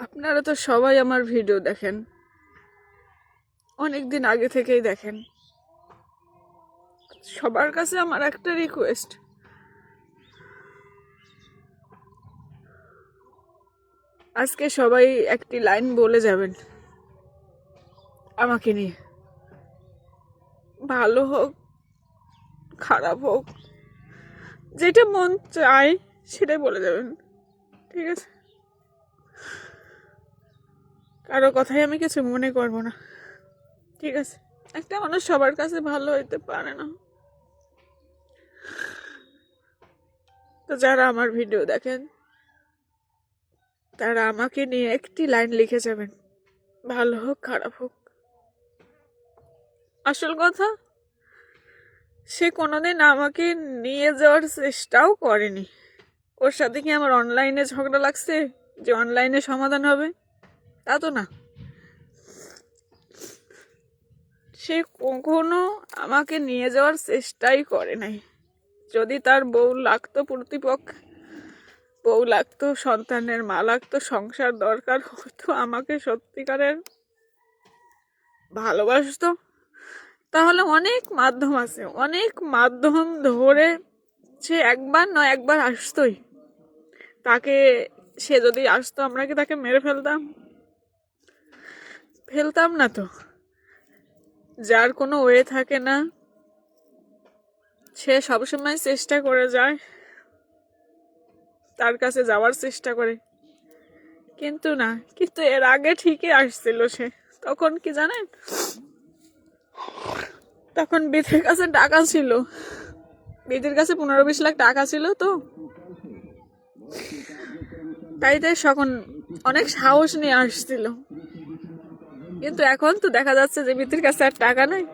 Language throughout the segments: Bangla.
আপনারা তো সবাই আমার ভিডিও দেখেন। অনেক দিন আগে থেকেই দেখেন। সবার কাছে আমার একটা রিকোয়েস্ট আজকে সবাই একটি লাইন বলে যাবেন। আমাকে নিয়ে। ভালো হোক, খারাপ হোক, যেটা মন চায় সেটাই বলে যাবেন। ঠিক আছে? কারও কথাই আমি কিছু মনে করব না। ঠিক আছে। একটা মানুষ সবার কাছে ভালো হইতে পারে না। তো যারা আমার ভিডিও দেখেন, তারা আমাকে নিয়ে একটি লাইন লিখে যাবেন। ভালো হোক, খারাপ হোক। আসল কথা, সে কোনোদিন আমাকে নিয়ে যাওয়ার চেষ্টাও করেনি। ওর সাথে কি আমার অনলাইনে ঝগড়া লাগছে? যে অনলাইনে সমাধান হবে? তা তো না। সে কখনো আমাকে নিয়ে যাওয়ার চেষ্টাই করে নাই। যদি তার বউ লাগতো প্রতিপক্ষ, বউ লাগতো সন্তানের, মা লাগতো, সংসার দরকার হতো, আমাকে সত্যিকারের ভালোবাসতো, তাহলে অনেক মাধ্যম আছে। অনেক মাধ্যম ধরে সে একবার নয় একবার আসতোই। তাকে সে যদি আসতো, আমরা কি তাকে মেরে ফেলতাম? ফেলতাম না তো। যার কোনো ওয়ে থাকে না, সে সবসময় চেষ্টা করে যায়, তার কাছে যাওয়ার চেষ্টা করে। কিন্তু না, কিন্তু এর আগে ঠিকই আসছিল সে। তখন কি জানেন? তখন বিধির কাছে টাকা ছিল। বিধির কাছে পনেরো বিশ লাখ টাকা ছিল তো। তাই তাই সকন অনেক সাহস নিয়ে আসছিল। কিন্তু এখন তো দেখা যাচ্ছে যে বিধির কাছে আর টাকা নাই।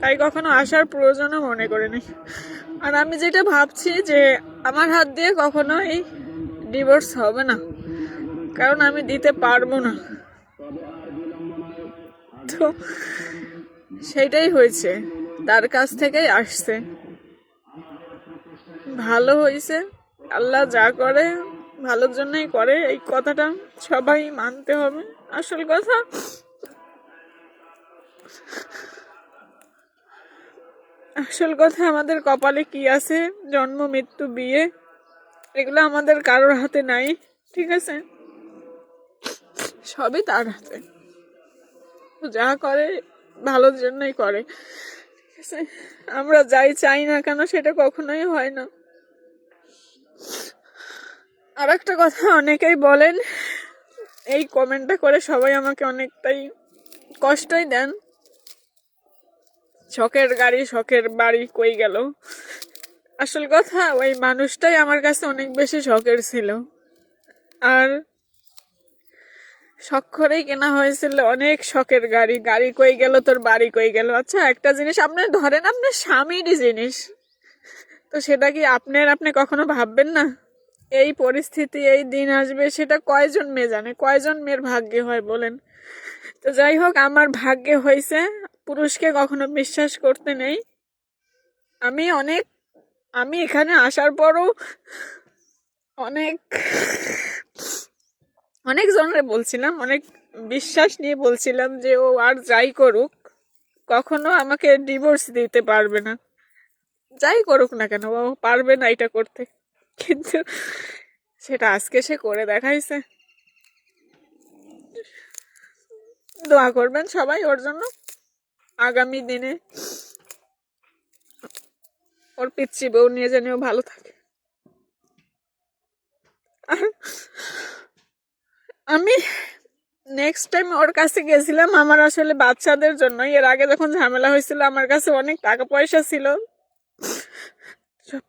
তাই কখনো আসার প্রয়োজনও মনে করে করিনি আর আমি যেটা ভাবছি যে আমার হাত দিয়ে কখনোই ডিভোর্স হবে না। কারণ আমি দিতে পারব না। তো সেটাই হয়েছে। তার কাছ থেকেই আসছে। ভালো হয়েছে। আল্লাহ যা করে ভালোর জন্যই করে, এই কথাটা সবাই মানতে হবে। আসল কথা আসল কথা আমাদের কপালে কি আছে? জন্ম, মৃত্যু, বিয়ে, এগুলো আমাদের কারোর হাতে নাই, ঠিক আছে? সবই তার হাতে। যা করে, ভালোর জন্যই করে, ঠিক আছে? আমরা যাই চাই না কেন, সেটা কখনোই হয় না। আর একটা কথা অনেকেই বলেন, এই কমেন্টটা করে সবাই আমাকে অনেকটাই কষ্টই দেন। শখের গাড়ি, শখের বাড়ি কই গেল? আসল কথা, ওই মানুষটাই আমার কাছে অনেক বেশি শখের ছিল। আর শখ কেনা হয়েছিল অনেক শখের গাড়ি। গাড়ি কই গেল, তোর বাড়ি কই গেল? আচ্ছা একটা জিনিস, আপনি ধরেন আপনার স্বামীরই জিনিস। তো সেটা কি আপনার, আপনি কখনো ভাববেন না? এই পরিস্থিতি, এই দিন আসবে, সেটা কয়জন মেয়ে জানে? কয়জন মেয়ের ভাগ্যে হয় বলেন? তো যাই হোক, আমার ভাগ্যে হয়েছে, পুরুষকে কখনো বিশ্বাস করতে নেই। আমি অনেক, আমি এখানে আসার পরও অনেক অনেক জনরে বলছিলাম, অনেক বিশ্বাস নিয়ে বলছিলাম যে ও আর যাই করুক, কখনো আমাকে ডিভোর্স দিতে পারবে না। যাই করুক না কেন, ও পারবে না এটা করতে। কিন্তু সেটা আজকে সে করে দেখাইছে। দোয়া করবেন সবাই ওর জন্য। আগামী দিনে ওর পিচ্ছি বউ নিয়ে ও ভালো থাকে। আমি নেক্সট টাইম ওর কাছে গেছিলাম আমার আসলে বাচ্চাদের জন্য এর আগে যখন ঝামেলা হয়েছিল, আমার কাছে অনেক টাকা পয়সা ছিল।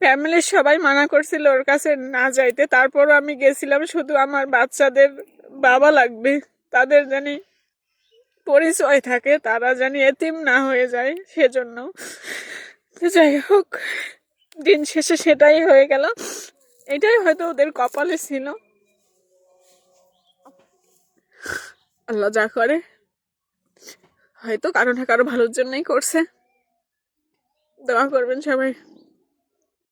ফ্যামিলির সবাই মানা করছিল ওর কাছে না যাইতে। তারপরও আমি গেছিলাম, শুধু আমার বাচ্চাদের বাবা লাগবে, তাদের জানি পরিচয় থাকে, তারা জানি এতিম না হয়ে যায় সেজন্য। তো যাই হোক, দিন শেষে সেটাই হয়ে গেল। এটাই হয়তো ওদের কপালে ছিল। আল্লাহ যা করে, হয়তো কারও না কারও ভালোর জন্যই করছে। দোয়া করবেন সবাই।